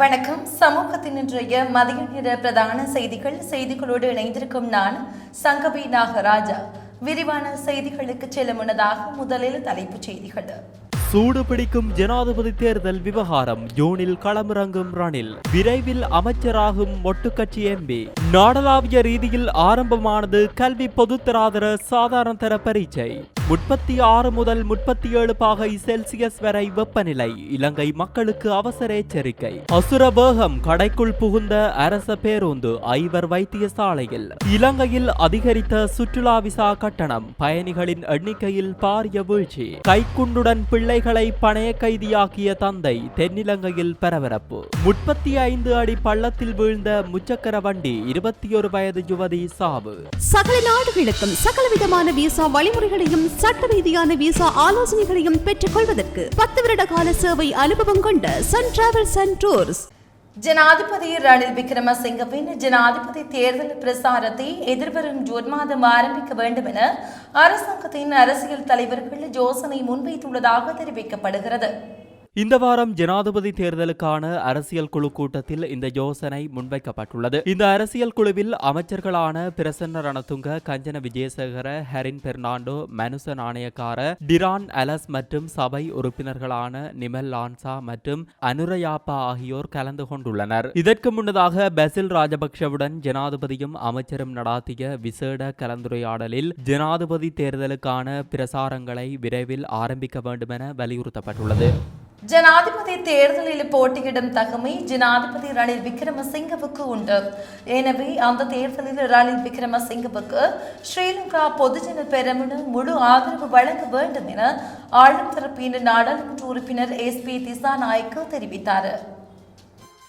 வணக்கம். சமூகத்தின் இன்றைய மதிய நேர பிரதான செய்திகள். செய்திகளோடு இணைந்திருக்கும் நான் சங்கவி நாகராஜா. விரிவான செய்திகளுக்கு செல்ல முன்னதாக முதலில் தலைப்புச் செய்திகள். சூடு பிடிக்கும் ஜனாதிபதி தேர்தல் விவகாரம். ஜூனில் களமிறங்கும் ரணில். விரைவில் அமைச்சராகும் ஒட்டுக்கட்சி எம்பி நாடளாவிய ரீதியில் ஆரம்பமானது கல்வி பொதுத்தராதர சாதாரண தர பரீட்சை. முப்பத்தி ஆறு முதல் முப்பத்தி ஏழு பாகை செல்சியஸ் வரை வெப்பநிலை. இலங்கை மக்களுக்கு அவசர எச்சரிக்கை. அசுரபேகம் கடைக்குள் புகுந்த அரச பேருந்து ஐவர் வைத்தியசாலையில். இலங்கையில் அதிகரித்த சுற்றுலா விசா கட்டணம். பயணிகளின் எண்ணிக்கையில் பாரிய வீழ்ச்சி. கைக்குண்டுடன் பிள்ளைகளை பணைய கைதியாக்கிய தந்தை தென்னிலங்கையில் பரபரப்பு. முப்பத்தி ஐந்து அடி பள்ளத்தில் வீழ்ந்த முச்சக்கர வண்டி இருபத்தி ஒரு வயது யுவதி சாவு. சகல நாடுகளுக்கும் சகலவிதமான விசா வழிமுறைகளையும் சட்ட ரீதியான விசா ஆலோசனைகளையும் பெற்றுக் கொள்வதற்கு பத்து வருட கால சேவை அனுபவம் கொண்ட சன் டிராவல்ஸ் அண்ட் டூர்ஸ் ஜனாதிபதி ரணில் விக்ரமசிங்கவின் ஜனாதிபதி தேர்தல் பிரசாரத்தை எதிர்வரும் ஜூன் மாதம் ஆரம்பிக்க வேண்டும் என அரசாங்கத்தின் அரசியல் தலைவர்கள் யோசனை முன்வைத்துள்ளதாக தெரிவிக்கப்படுகிறது. இந்த வாரம் ஜனாதிபதி தேர்தலுக்கான அரசியல் குழு கூட்டத்தில் இந்த யோசனை முன்வைக்கப்பட்டுள்ளது. இந்த அரசியல் குழுவில் அமைச்சர்களான பிரசன்ன ரணதுங்க கஞ்சன விஜயசேகர ஹெரின் பெர்னாண்டோ மனுச நாணயக்கார டிரான் அலஸ் மற்றும் சபை உறுப்பினர்களான நிமல் லான்சா மற்றும் அனுரயாப்பா ஆகியோர் கலந்து கொண்டுள்ளனர். இதற்கு முன்னதாக பெசில் ராஜபக்ஷவுடன் ஜனாதிபதியும் அமைச்சரும் நடாத்திய விசேட கலந்துரையாடலில் ஜனாதிபதி தேர்தலுக்கான பிரசாரங்களை விரைவில் ஆரம்பிக்க வேண்டுமென வலியுறுத்தப்பட்டுள்ளது. ஜனாதிபதி தேர்தலில் போட்டியிடும் தகமை ஜனாதிபதி ரணில் விக்ரமசிங்கவுக்கு உண்டு. எனவே அந்த தேர்தலில் ரணில் விக்ரமசிங்கவுக்கு ஸ்ரீலங்கா பொதுஜன பெருமின முழு ஆதரவு வழங்க வேண்டும் என ஆளும் தரப்பின் நாடாளுமன்ற உறுப்பினர் எஸ் பி திசாநாயக்கு தெரிவித்தார்.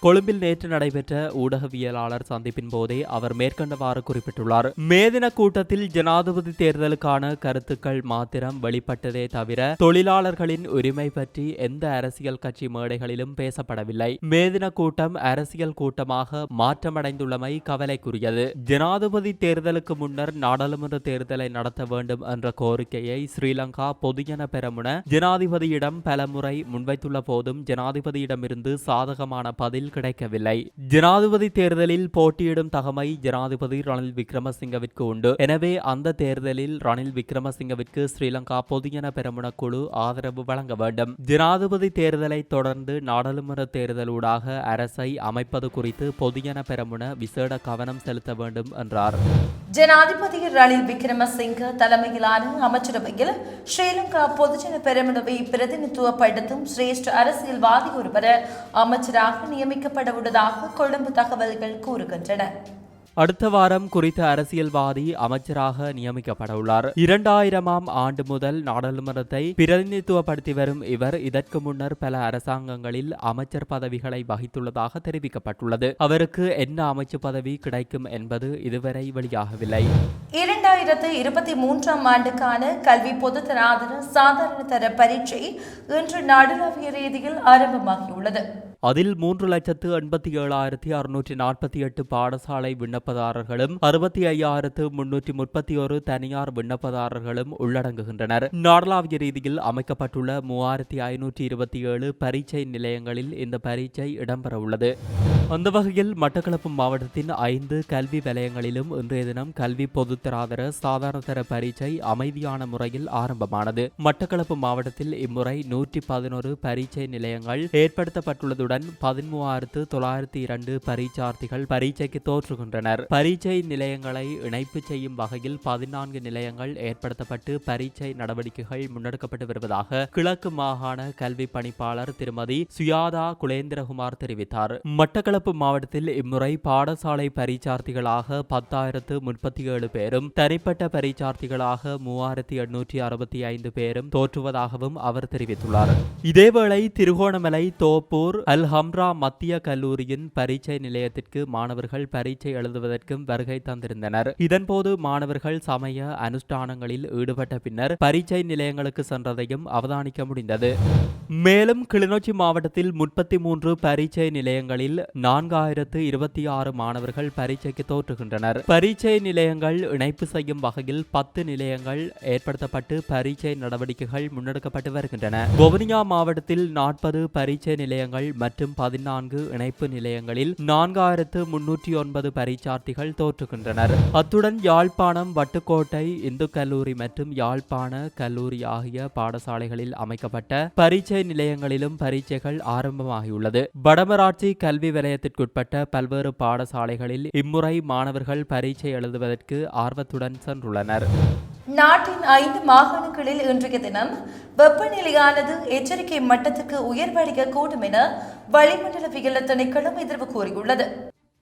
கொழும்பில் நேற்று நடைபெற்ற ஊடகவியலாளர் சந்திப்பின் போதே அவர் மேற்கண்டவாறு குறிப்பிட்டுள்ளார். மேதின கூட்டத்தில் ஜனாதிபதி தேர்தலுக்கான கருத்துக்கள் மாத்திரம் வெளிப்பட்டதே தவிர தொழிலாளர்களின் உரிமை பற்றி எந்த அரசியல் கட்சி மேடைகளிலும் பேசப்படவில்லை. மேதின கூட்டம் அரசியல் கூட்டமாக மாற்றமடைந்துள்ளமை கவலைக்குரியது. ஜனாதிபதி தேர்தலுக்கு முன்னர் நாடாளுமன்ற தேர்தலை நடத்த வேண்டும் என்ற கோரிக்கையை ஸ்ரீலங்கா பொதுஜன பெரமுன ஜனாதிபதியிடம் பலமுறை முன்வைத்துள்ள போதும் ஜனாதிபதியிடமிருந்து சாதகமான பதில் கிடைக்கவில்லை. ஜனாதிபதி தேர்தலில் போட்டியிடும் தகமை ஜனாதிபதி ரணில் விக்ரமசிங்கவிற்கு உண்டு. எனவே அந்த தேர்தலில் ரணில் விக்ரமசிங்கவிற்கு ஸ்ரீலங்கா பொதுஜன பெரமுன குழு ஆதரவு வழங்க வேண்டும். ஜனாதிபதி தேர்தலை தொடர்ந்து நாடாளுமன்ற தேர்தலூடாக அரசை அமைப்பது குறித்து பொதுஜன பெரமுன விசேட கவனம் செலுத்த வேண்டும் என்றார். ஜனாதிபதி ரணில் விக்ரமசிங்க தலைமையிலான அமைச்சரவையில் ஸ்ரீலங்கா பொதுஜன பெருமளவை பிரதிநிதித்துவப்படுத்தும் சிரேஷ்ட அரசியல்வாதி ஒருவர் அமைச்சராக நியமிக்கப்பட உள்ளதாக கொழும்பு தகவல்கள் கூறுகின்றன. அடுத்த வாரம் குறித்த அரசியல்வாதி அமைச்சராக நியமிக்கப்படவுள்ளார். இரண்டாயிரமாம் ஆண்டு முதல் நாடாளுமன்றத்தை பிரதிநிதித்துவப்படுத்தி வரும் இவர் இதற்கு முன்னர் பல அரசாங்கங்களில் அமைச்சர் பதவிகளை வகித்துள்ளதாக தெரிவிக்கப்பட்டுள்ளது. அவருக்கு என்ன அமைச்சு பதவி கிடைக்கும் என்பது இதுவரை வெளியாகவில்லை. இரண்டாயிரத்து இருபத்தி மூன்றாம் ஆண்டுக்கான கல்வி பொதுத்தராதர சாதாரண தர பரீட்சை இன்று நாடளாவிய ரீதியில் ஆரம்பமாகியுள்ளது. அதில் மூன்று லட்சத்து எண்பத்தி ஏழாயிரத்தி அறுநூற்றி நாற்பத்தி எட்டு பாடசாலை விண்ணப்பதாரர்களும் அறுபத்தி ஐயாயிரத்து முன்னூற்றி முப்பத்தி ஒரு தனியார் விண்ணப்பதாரர்களும் உள்ளடங்குகின்றனர். நாடளாவிய ரீதியில் அமைக்கப்பட்டுள்ள மூவாயிரத்தி ஐநூற்றி இருபத்தி ஏழு பரீட்சை நிலையங்களில் இந்த பரீட்சை இடம்பெறவுள்ளது. அந்த வகையில் மட்டக்களப்பு மாவட்டத்தின் ஐந்து கல்வி வலயங்களிலும் இன்றைய தினம் கல்வி பொதுத்தராதர சாதாரணதர பரீட்சை அமைதியான முறையில் ஆரம்பமானது. மட்டக்களப்பு மாவட்டத்தில் இம்முறை நூற்றி பதினோரு பரீட்சை நிலையங்கள் ஏற்படுத்தப்பட்டுள்ளதுடன் பதிமூவாயிரத்து தொள்ளாயிரத்தி இரண்டு பரீட்சார்த்திகள் பரீட்சைக்கு தோற்றுகின்றனர். பரீட்சை நிலையங்களை இணைப்பு செய்யும் வகையில் பதினான்கு நிலையங்கள் ஏற்படுத்தப்பட்டு பரீட்சை நடவடிக்கைகள் முன்னெடுக்கப்பட்டு வருவதாக கிழக்கு மாகாண கல்வி பணிப்பாளர் திருமதி சுயாதா குலேந்திரகுமார் தெரிவித்தார். மட்டக்களப்பு மாவட்டத்தில் இம்முறை பாடசாலை பரீட்சார்த்திகளாக பத்தாயிரத்து முப்பத்தி ஏழு பேரும் தனிப்பட்ட பரீட்சார்த்திகளாக மூவாயிரத்தி எண்ணூற்றி அறுபத்தி ஐந்து பேரும் தோற்றுவதாகவும் அவர் தெரிவித்துள்ளார். இதேவேளை திருகோணமலை தோப்பூர் அல் ஹம்ரா மத்திய கல்லூரியின் பரீட்சை நிலையத்திற்கு மாணவர்கள் பரீட்சை எழுதுவதற்கும் வருகை தந்திருந்தனர். இதன்போது மாணவர்கள் சமய அனுஷ்டானங்களில் ஈடுபட்ட பின்னர் பரீட்சை நிலையங்களுக்கு சென்றதையும் அவதானிக்க முடிந்தது. மேலும் கிளிநொச்சி மாவட்டத்தில் முப்பத்தி மூன்று பரீட்சை நிலையங்களில் நான்காயிரத்து இருபத்தி ஆறு மாணவர்கள் பரீட்சைக்கு தோற்றுகின்றனர். பரீட்சை நிலையங்கள் இணைப்பு செய்யும் வகையில் பத்து நிலையங்கள் ஏற்படுத்தப்பட்டு பரீட்சை நடவடிக்கைகள் முன்னெடுக்கப்பட்டு வருகின்றன. வவுனியா மாவட்டத்தில் நாற்பது பரீட்சை நிலையங்கள் மற்றும் பதினான்கு இணைப்பு நிலையங்களில் நான்காயிரத்து முன்னூற்றி ஒன்பது பரீட்சார்த்திகள் தோற்றுகின்றனர். அத்துடன் யாழ்ப்பாணம் வட்டுக்கோட்டை இந்து கல்லூரி மற்றும் யாழ்ப்பாண கல்லூரி ஆகிய பாடசாலைகளில் அமைக்கப்பட்ட பரீட்சை நிலையங்களிலும் பரீட்சைகள் ஆரம்பமாகியுள்ளது. வடமராட்சி கல்வி வலயத்திற்குட்பட்ட பல்வேறு பாடசாலைகளில் இம்முறை மாணவர்கள் பரீட்சை எழுதுவதற்கு ஆர்வத்துடன் சென்றுள்ளனர். நாட்டின் ஐந்து மாகாணங்களில் இன்றைய தினம் வெப்பநிலையானது எச்சரிக்கை மட்டத்துக்கு உயர்வடையக்கூடும் என வளிமண்டலவியல் திணைக்களம் எதிர்வு கூறியுள்ளது.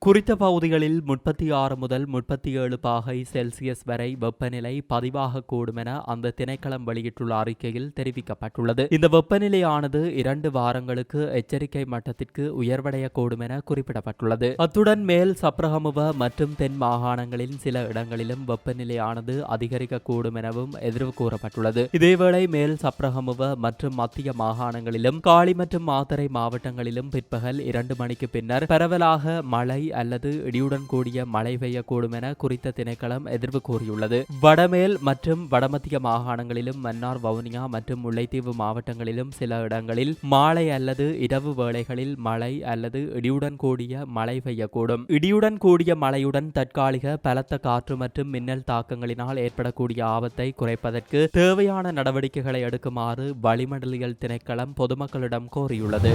குறித்த பகுதிகளில் முப்பத்தி ஆறு முதல் முப்பத்தி ஏழு பாகை செல்சியஸ் வரை வெப்பநிலை பதிவாகக்கூடும் என அந்த திணைக்களம் வெளியிட்டுள்ள அறிக்கையில் தெரிவிக்கப்பட்டுள்ளது. இந்த வெப்பநிலையானது இரண்டு வாரங்களுக்கு எச்சரிக்கை மட்டத்திற்கு உயர்வடையக்கூடும் என குறிப்பிடப்பட்டுள்ளது. அத்துடன் மேல் சப்ரகமுவ மற்றும் தென் மாகாணங்களின் சில இடங்களிலும் வெப்பநிலையானது அதிகரிக்கக்கூடும் எனவும் எதிர்வு கூறப்பட்டுள்ளது. இதேவேளை மேல் சப்ரகமுவ மற்றும் மத்திய மாகாணங்களிலும் காளி மற்றும் மாத்தரை மாவட்டங்களிலும் பிற்பகல் இரண்டு மணிக்கு பின்னர் பரவலாக மழை அல்லது இடியுடன் கூடிய மழை பெய்யக்கூடும் என குறித்த திணைக்களம் எதிர்வு கூறியுள்ளது. வடமேல் மற்றும் வடமத்திய மாகாணங்களிலும் மன்னார் வவுனியா மற்றும் முல்லைத்தீவு மாவட்டங்களிலும் சில இடங்களில் மாலை அல்லது இரவு வேளைகளில் மழை அல்லது இடியுடன் கூடிய மழை பெய்யக்கூடும். இடியுடன் கூடிய மழையுடன் தற்காலிக பலத்த காற்று மற்றும் மின்னல் தாக்கங்களினால் ஏற்படக்கூடிய ஆபத்தை குறைப்பதற்கு தேவையான நடவடிக்கைகளை எடுக்குமாறு வளிமண்டலியல் திணைக்களம் பொதுமக்களிடம் கோரியுள்ளது.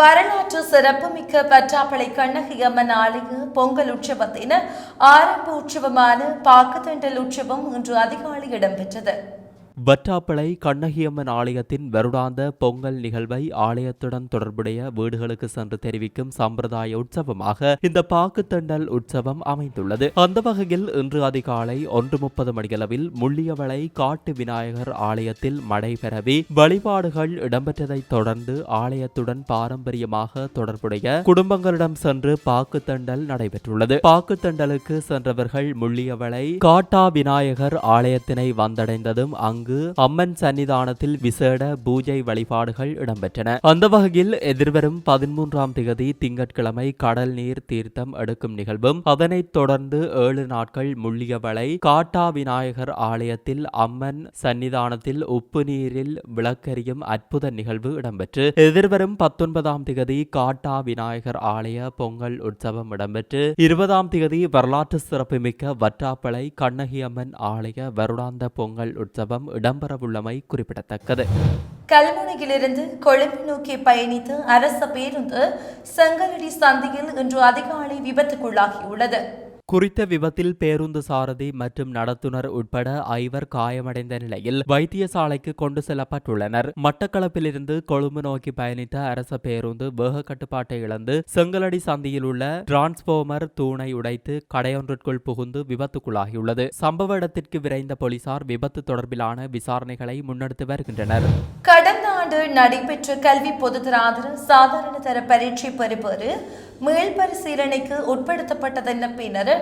வரலாற்று சிறப்புமிக்க பற்றாப்பளை கண்ணகி அம்மன் ஆலய பொங்கல் உற்சவத்தின் ஆரம்ப உற்சவமான பாக்குத்தண்டல் உற்சவம் இன்று அதிகாலை இடம்பெற்றது. வற்றாப்பளை கண்ணகியம்மன் ஆலயத்தின் வருடாந்த பொங்கல் நிகழ்வை ஆலயத்துடன் தொடர்புடைய வீடுகளுக்கு சென்று தெரிவிக்கும் சம்பிரதாய உற்சவமாக இந்த பாக்குத்தண்டல் உற்சவம் அமைந்துள்ளது. அந்த வகையில் இன்று அதிகாலை ஒன்று முப்பது மணியளவில் முள்ளியவளை காட்டு விநாயகர் ஆலயத்தில் மழை பெறவி வழிபாடுகள் இடம்பெற்றதைத் தொடர்ந்து ஆலயத்துடன் பாரம்பரியமாக தொடர்புடைய குடும்பங்களிடம் சென்று பாக்குத்தண்டல் நடைபெற்றுள்ளது. பாக்குத்தண்டலுக்கு சென்றவர்கள் முள்ளியவளை காட்டா விநாயகர் ஆலயத்தினை வந்தடைந்ததும் அங்கு அம்மன் சன்னிதானத்தில் விசேட பூஜை வழிபாடுகள் இடம்பெற்றன. அந்த வகையில் எதிர்வரும் பதிமூன்றாம் திகதி திங்கட்கிழமை கடல் நீர் தீர்த்தம் எடுக்கும் நிகழ்வும். அதனைத் தொடர்ந்து ஏழு நாட்கள் முள்ளியவளை காட்டா விநாயகர் ஆலயத்தில் அம்மன் சன்னிதானத்தில் உப்பு நீரில் விளக்கெறியும் அற்புத நிகழ்வு இடம்பெற்று எதிர்வரும் பத்தொன்பதாம் திகதி காட்டா விநாயகர் ஆலய பொங்கல் உற்சவம் இடம்பெற்று இருபதாம் திகதி வரலாற்று சிறப்புமிக்க வற்றாப்பளை கண்ணகி அம்மன் ஆலய வருடாந்த பொங்கல் உற்சவம் இடம்பெறவுள்ளமை குறிப்பிடத்தக்கது. கல்முனையிலிருந்து கொழும்பு நோக்கி பயணித்த அரச பேருந்து செங்கலடி சந்தியில் இன்று அதிகாலை விபத்துக்குள்ளாகியுள்ளது. குறித்த விபத்தில் பேருந்து சாரதி மற்றும் நடத்துனர் உட்பட ஐவர் காயமடைந்த நிலையில் வைத்தியசாலைக்கு கொண்டு செல்லப்பட்டுள்ளனர். மட்டக்களப்பிலிருந்து கொழும்பு நோக்கி பயணித்த அரச பேருந்து வேக கட்டுப்பாட்டை இழந்து செங்கலடி சந்தியில் உள்ள டிரான்ஸ்போமர் தூணை உடைத்து கடையொன்றிற்குள் புகுந்து விபத்துக்குள்ளாகியுள்ளது. சம்பவ இடத்திற்கு விரைந்த போலீசார் விபத்து தொடர்பிலான விசாரணைகளை முன்னெடுத்து வருகின்றனர். கடந்த ஆண்டு நடைபெற்ற கல்வி பொதுத்தராதர சாதாரண தர பரீட்சை பெறுபேறு மேல் பரிசீலனைக்கு உட்படுத்தப்பட்டதன் பின்னர்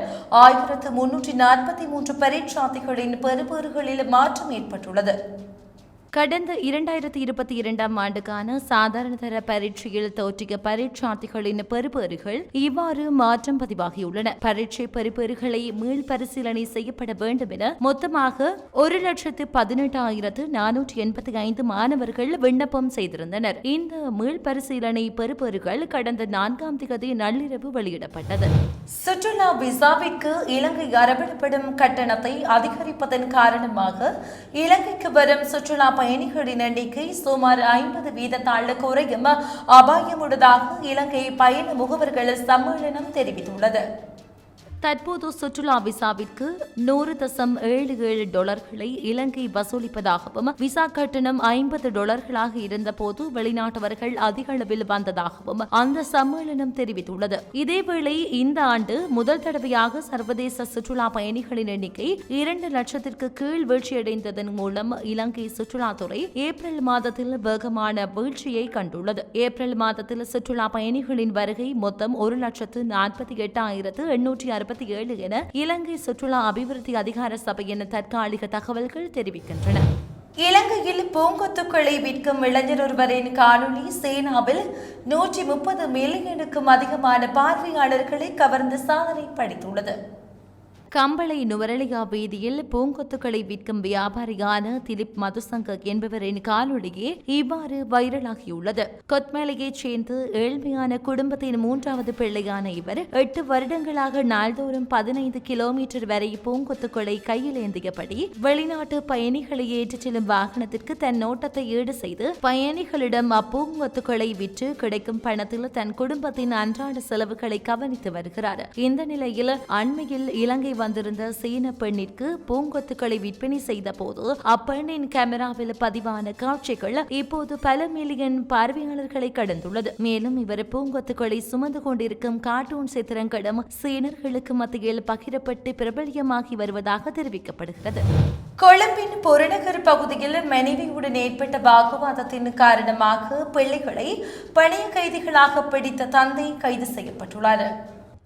ஆயிரத்து முன்னூற்றி நாற்பத்தி மூன்று பரீட்சார்த்திகளின் பெறுபேறுகளில் மாற்றம் ஏற்பட்டுள்ளது. கடந்த இரண்டாயிரத்தி இருபத்தி இரண்டாம் ஆண்டுக்கான சாதாரணதர பரீட்சையில் தோற்றிய பரீட்சார்த்திகளின் பெறுபேறுகள் இவ்வாறு மாற்றம் பதிவாகியுள்ளன. பரீட்சை பெறுபேறுகளை மீள் பரிசீலனை செய்யப்பட வேண்டும் என மொத்தமாக ஒரு லட்சத்து பதினெட்டாயிரத்து நானூற்றி எண்பத்தி ஐந்து மாணவர்கள் விண்ணப்பம் செய்திருந்தனர். இந்த மீள் பரிசீலனை பெறுபேறுகள் கடந்த நான்காம் தேதி நள்ளிரவு வெளியிடப்பட்டது. சுற்றுலா விசாவிற்கு இலங்கை அரவிடப்படும் கட்டணத்தை அதிகரிப்பதன் காரணமாக இலங்கைக்கு வரும் சுற்றுலா பயணிகளின் எண்ணிக்கை சுமார் ஐம்பது வீதத்தால் குறையும் அபாயமுள்ளதாக இலங்கை பயண முகவர்கள் சம்மேளனம் தெரிவித்துள்ளது. தற்போது சுற்றுலா விசாவிற்கு நூறு தசம் ஏழு ஏழு டாலர்களை இலங்கை வசூலிப்பதாகவும் விசா கட்டணம் ஐம்பது டாலர்களாக இருந்தபோது வெளிநாட்டவர்கள் அதிக அளவில் வந்ததாகவும் அந்த சம்மேளனம் தெரிவித்துள்ளது. இதேவேளை இந்த ஆண்டு முதல் தடவையாக சர்வதேச சுற்றுலா பயணிகளின் எண்ணிக்கை இரண்டு லட்சத்திற்கு கீழ் வீழ்ச்சியடைந்ததன் மூலம் இலங்கை சுற்றுலாத்துறை ஏப்ரல் மாதத்தில் வேகமான வீழ்ச்சியை கண்டுள்ளது. ஏப்ரல் மாதத்தில் சுற்றுலா பயணிகளின் வருகை மொத்தம் ஒரு லட்சத்து நாற்பத்தி எட்டாயிரத்து எண்ணூற்றி அறுபத்தி ஏழு என இலங்கை சுற்றுலா அபிவிருத்தி அதிகார சபையின் தற்காலிக தகவல்கள் தெரிவிக்கின்றன. இலங்கையில் பூங்கொத்துக்களை விற்கும் இளைஞர் ஒருவரின் காணொளி சேனாவில் நூற்றி முப்பது மில்லியனுக்கும் அதிகமான பார்வையாளர்களை கவர்ந்து சாதனை படைத்துள்ளது. கம்பளை நுவரலியா வீதியில் பூங்கொத்துக்களை விற்கும் வியாபாரியான திலீப் மதுசங்கர் என்பவரின் காணொளியே இவ்வாறு வைரலாகியுள்ளது. கொத்மேலையைச் சேர்ந்த ஏழ்மையான குடும்பத்தின் மூன்றாவது பிள்ளையான இவர் எட்டு வருடங்களாக நாள்தோறும் பதினைந்து கிலோமீட்டர் வரை பூங்கொத்துக்களை கையில் ஏந்தியபடி வெளிநாட்டு பயணிகளை ஏற்றிச் செல்லும் வாகனத்திற்கு தன் நோட்டத்தை ஈடு செய்து பயணிகளிடம் அப்பூங்கொத்துக்களை விற்று கிடைக்கும் பணத்தில் தன் குடும்பத்தின் அன்றாட செலவுகளை கவனித்து வருகிறார். இந்த நிலையில் அண்மையில் இலங்கை வந்திருந்த சீன பெண்ணிற்கு பூங்கொத்துக்களை விற்பனை செய்த போது அப்பெண்ணின் கேமராவில் பதிவான காட்சிகள் இப்போது பல மில்லியன் பார்வையாளர்களை கடந்துள்ளது. மேலும் இவர் பூங்கொத்துக்களை சுமந்து கொண்டிருக்கும் கார்ட்டூன் சித்திரங்களும் சீனர்களுக்கு மத்தியில் பகிரப்பட்டு பிரபல்யமாகி வருவதாக தெரிவிக்கப்படுகிறது. கொழும்பின் புறநகர் பகுதியில் மனைவியுடன் ஏற்பட்ட வாக்குவாதத்தின் காரணமாக பிள்ளைகளை பணிய கைதிகளாக பிடித்த தந்தை கைது செய்யப்பட்டுள்ளார்.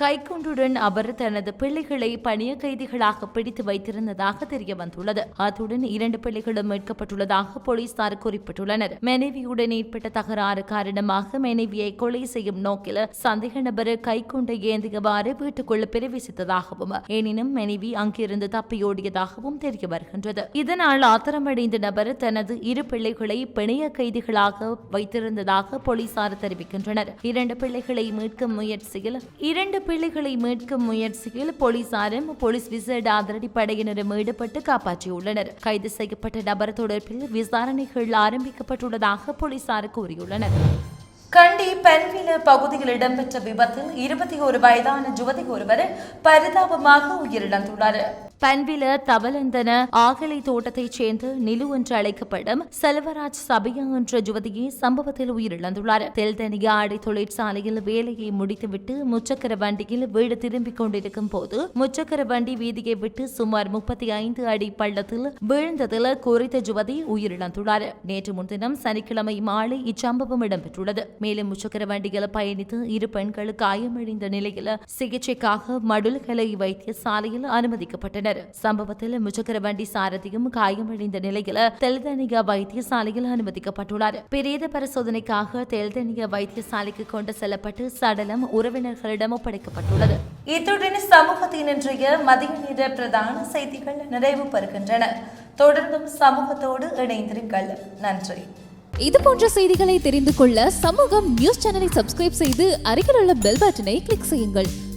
கைக்குண்டுடன் அவர் தனது பிள்ளைகளை பணிய கைதிகளாக பிடித்து வைத்திருந்ததாக தெரிய வந்துள்ளது அத்துடன் இரண்டு பிள்ளைகளும் மீட்கப்பட்டுள்ளதாக போலீசார் குறிப்பிட்டுள்ளனர். மனைவியுடன் ஏற்பட்ட தகராறு காரணமாக மனைவியை கொலை செய்யும் நோக்கில் சந்தேக நபர் கைக்குண்டை ஏந்தியவாறு வீட்டுக்குள் பிரவேசித்ததாகவும் எனினும் மனைவி அங்கிருந்து தப்பியோடியதாகவும் தெரிய வருகின்றது. இதனால் ஆத்திரமடைந்த நபர் தனது இரு பிள்ளைகளை பிணைய கைதிகளாக வைத்திருந்ததாக போலீசார் தெரிவிக்கின்றனர். இரண்டு பிள்ளைகளை மீட்கும் முயற்சியில் இரண்டு பிள்ளைகளை மீட்கும் முயற்சியில் போலீசாரும் போலீஸ் விசேட அதிரடி படையினரும் ஈடுபட்டு காப்பாற்றியுள்ளனர். கைது செய்யப்பட்ட நபர் தொடர்பில் விசாரணைகள் ஆரம்பிக்கப்பட்டுள்ளதாக போலீசார் கூறியுள்ளனர். கண்டி பென்வில பகுதியில் இடம்பெற்ற விபத்தில் இருபத்தி ஒரு வயதான யுவதி ஒருவர் பரிதாபமாக உயிரிழந்துள்ளார். பன்வில தவலந்தன ஆகலை தோட்டத்தைச் சேர்ந்த நிலு என்று அழைக்கப்படும் செல்வராஜ் சபையா என்ற யுவதியை சம்பவத்தில் உயிரிழந்துள்ளார். தெல்தனியா ஆடை தொழிற்சாலையில் வேலையை முடித்துவிட்டு முச்சக்கர வண்டியில் வீடு திரும்பிக் கொண்டிருக்கும் போது முச்சக்கர வண்டி வீதியை விட்டு சுமார் முப்பத்தி ஐந்து அடி பள்ளத்தில் விழுந்ததில் குறித்த யுவதி உயிரிழந்துள்ளார். நேற்று முன்தினம் சனிக்கிழமை மாலை இச்சம்பவம் இடம்பெற்றுள்ளது. மேலும் முச்சக்கர வண்டியில் பயணித்து இரு பெண்கள் காயமடைந்த நிலையில் சிகிச்சைக்காக மடுல்கலை வைத்தியசாலையில் அனுமதிக்கப்பட்டனர். சம்பவத்தில் முச்சக்கர வண்டி சாரதியும் காயமடைந்த நிலையில் தெல்தனியா வைத்தியசாலையில் அனுமதிக்கப்பட்டுள்ளார். பிரேத பரிசோதனைக்காக தெல்தனியா வைத்தியசாலைக்கு கொண்டு செல்லப்பட்டு சடலம் உறவினர்களிடம் ஒப்படைக்கப்பட்டுள்ளது. இத்துடன் சமூகத்தின் இன்றைய மதிய நேர பிரதான செய்திகள் நிறைவு பெறுகின்றன. தொடர்ந்தும் சமூகத்தோடு இணைந்திருங்கள். நன்றி. இது போன்ற செய்திகளை தெரிந்து கொள்ள சமூகம் நியூஸ் சேனலை சப்ஸ்கிரைப் செய்து அருகில் உள்ள பெல் பட்டனை கிளிக் செய்யுங்கள்.